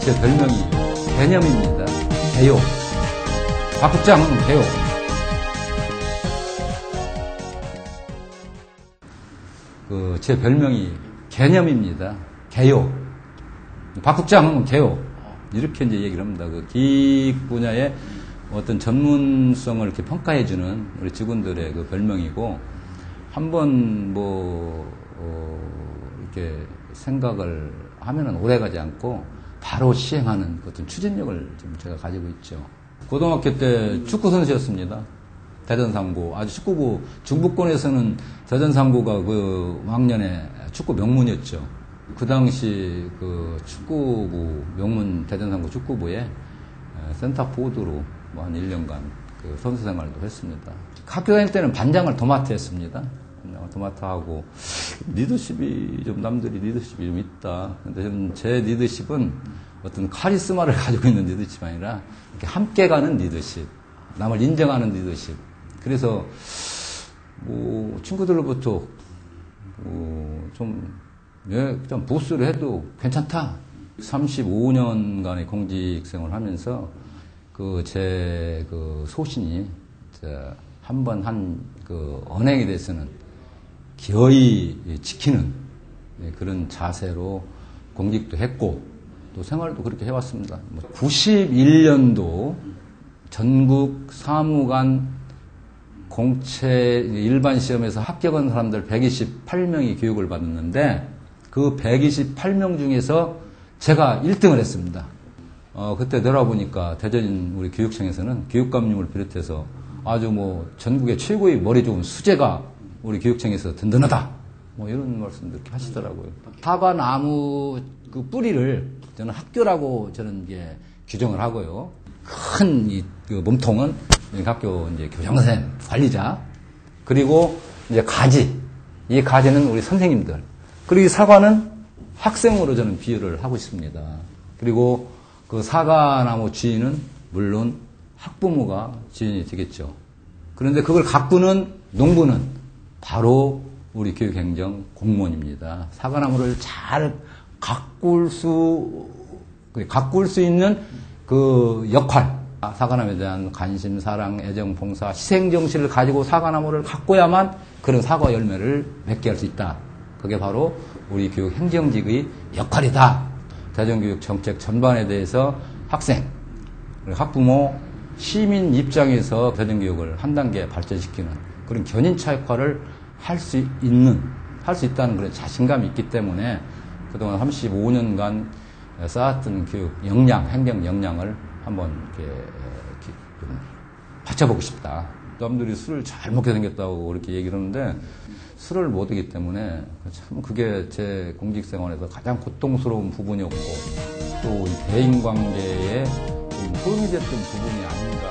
제 별명이 개념입니다. 개요. 박 국장은 개요. 그 제 별명이 개념입니다. 개요. 박 국장은 개요. 이렇게 이제 얘기를 합니다. 그 기획 분야의 어떤 전문성을 이렇게 평가해주는 우리 직원들의 그 별명이고, 한번 뭐, 어, 이렇게 생각을 하면은 오래 가지 않고 바로 시행하는 어떤 추진력을 좀 제가 가지고 있죠. 고등학교 때 축구 선수였습니다. 대전상고. 아주 축구부, 중부권에서는 대전상고가 그 왕년에 축구 명문이었죠. 그 당시 그 축구부, 명문 대전상고 축구부에 센터 포드로 뭐 한 1년간 그 선수 생활도 했습니다. 학교 다닐 때는 반장을 도맡아 했습니다. 반장을 도맡아 하고, 리더십이 좀 남들이 리더십이 좀 있다. 근데 저는 제 리더십은 어떤 카리스마를 가지고 있는 리더십이 아니라 이렇게 함께 가는 리더십, 남을 인정하는 리더십. 그래서 뭐 친구들로부터 뭐좀 예, 좀 보스를 해도 괜찮다. 35년간의 공직 생활을 하면서 그 제그 소신이 한번한그 언행에 대해서는 기어이 지키는 예, 그런 자세로 공직도 했고 또 생활도 그렇게 해왔습니다. 91년도 전국 사무관 공채 일반 시험에서 합격한 사람들 128명이 교육을 받았는데 그 128명 중에서 제가 1등을 했습니다. 어, 그때 들어보니까 대전 우리 교육청에서는 교육감님을 비롯해서 아주 뭐 전국의 최고의 머리 좋은 수재가 우리 교육청에서 든든하다. 뭐 이런 말씀도 이렇게 하시더라고요. 사과나무 그 뿌리를 저는 학교라고 저는 이제 규정을 하고요. 큰 이 그 몸통은 학교 이제 교장선생 관리자 그리고 이제 가지 이 가지는 우리 선생님들 그리고 이 사과는 학생으로 저는 비유를 하고 있습니다. 그리고 그 사과나무 주인은 물론 학부모가 주인이 되겠죠. 그런데 그걸 가꾸는 농부는 바로 우리 교육행정 공무원입니다. 사과나무를 잘 가꿀 수, 가꿀 수 있는 그 역할, 사과나무에 대한 관심, 사랑, 애정, 봉사, 희생정신을 가지고 사과나무를 가꿔야만 그런 사과 열매를 맺게 할 수 있다. 그게 바로 우리 교육 행정직의 역할이다. 대전교육 정책 전반에 대해서 학생, 학부모, 시민 입장에서 대전교육을 한 단계 발전시키는 그런 견인차 역할을 할 수 있는, 할 수 있다는 그런 자신감이 있기 때문에 그동안 35년간 쌓았던 교육 역량, 행정 역량을 한번 이렇게 좀 받쳐보고 싶다. 남들이 술을 잘 먹게 생겼다고 그렇게 얘기를 하는데 술을 못 하기 때문에 참 그게 제 공직 생활에서 가장 고통스러운 부분이었고 또 대인 관계에 좀 소음이 됐던 부분이 아닌가